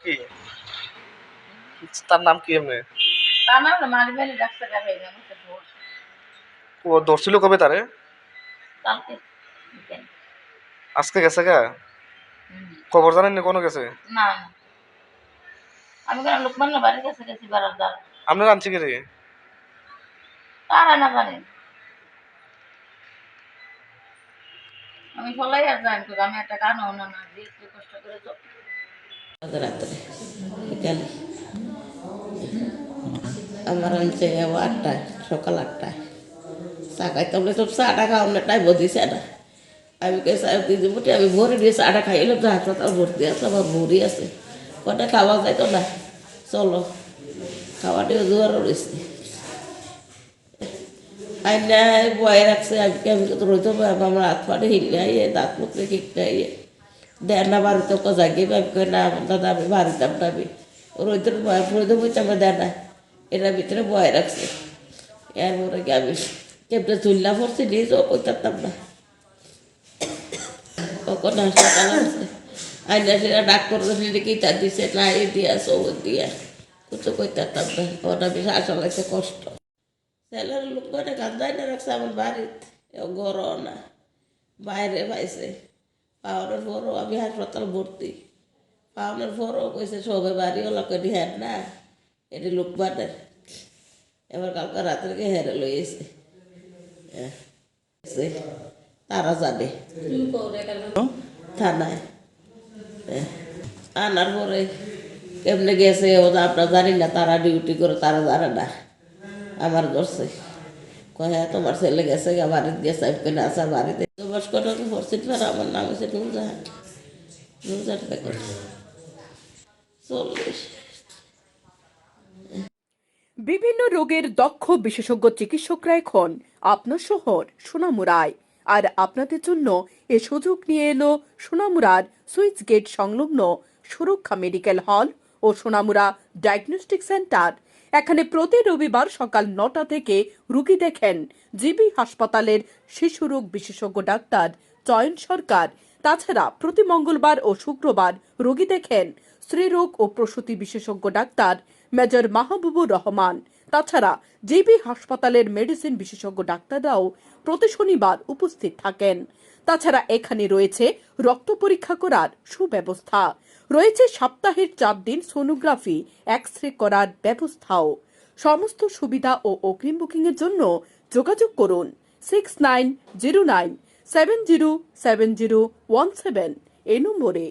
কি? তার নাম কি এমনি? আমার না মারি ডাক্তার দেখাই না ও ধরছিল কবে তারে? আজকে গেছে গা। খবর জানেন না কোনো গেছে? না আমি কেন লোকমান বাড়ির কাছে গেছি বাড়ার দ্বারা। আপনার আনছি কি রে? তারা না জানে আমি ফলাই আর জানি আমি একটা গান না না একটু কষ্ট করে তো রাত্রে বিকালে আমার আনছে ও আটটায় সকাল আটটায় চা খাইতে বলে সব চাটা খাওয়ানোর টাইম দিছে না আমি কে বুটি আমি ভরে দিয়ে চাটা খাইলাম তো হাসপাতাল ভর্তি আছে আমার ভরি আছে কটা খাওয়া যাইতো না চলো খাওয়াটিও জোয়ারও রয়েছে আইনা বয়ে রাখছে আমি আমি তো রইতে পারব আমার হাত পাড়ে হিলে আইয়ে দাঁত মুখে কিকতে দেন না বাড়িতে কো জাগি আমি কই না দাদা আমি বাড়িতাম না আমি রইতে বয়ে রইতে বইতে আমার দেয় না এটার ভিতরে বয় রাখছে এর এরপরে কি আমি কেমনে চুল্লা পড়ছি নিজেও কইতাম না কখন হাসপাতাল আছে আইনা সেটা ডাক্তার কি তা দিছে না এ দিয়া সব দিয়া কিছু কইতাম না ওটা বেশি আসা লাগছে কষ্ট ছেলের লোক করে কান্দাই না রাখছে আমার বাড়িতে গরম না বাইরে পাইছে পাওয়ানোর পরও আমি হাসপাতাল ভর্তি। পাওয়ানোর পরও কইছে সবে বাড়ি ওলাকে হ্যাঁ না, এটি লোকমানের এবার কালকে রাত্রে গিয়ে হেরে লইয়েছে তারা জানে। থানায়। আনার পরে কেমনে গেছে ও আমরা জানি না, তারা ডিউটি করে, তারা জানে না। আমার ধরছে। কয় তোমার ছেলে গেছে আসা বাড়িতে তো আমার নাম হচ্ছে নুরজাহান। নুরজাহান চল্লিশ। বিভিন্ন রোগের দক্ষ বিশেষজ্ঞ চিকিৎসকরা এখন আপনার শহর সোনামুড়ায় আর আপনাদের জন্য এ সুযোগ নিয়ে এলো সোনামুড়ার সুইচ গেট সংলগ্ন সুরক্ষা মেডিকেল হল ও সোনামুড়া ডায়াগনস্টিক সেন্টার এখানে প্রতি রবিবার সকাল নটা থেকে রুগী দেখেন। জিবি হাসপাতালের শিশু রোগ বিশেষজ্ঞ ডাক্তার চয়ন সরকার। তাছাড়া প্রতি মঙ্গলবার ও শুক্রবার রোগী দেখেন স্ত্রীরোগ ও প্রসূতি বিশেষজ্ঞ ডাক্তার মেজর মাহবুবুর রহমান। তাছাড়া জিবি হাসপাতালের মেডিসিন বিশেষজ্ঞ ডাক্তাররাও প্রতি শনিবার উপস্থিত থাকেন। তাছাড়া এখানে রয়েছে রক্ত পরীক্ষা করার সুব্যবস্থা। রয়েছে সপ্তাহের চার দিন সোনোগ্রাফি এক্স রে করার ব্যবস্থাও। সমস্ত সুবিধা ও অগ্রিম বুকিং এর জন্য যোগাযোগ করুন six nine zero nine seven zero seven zero one seven এই নম্বরে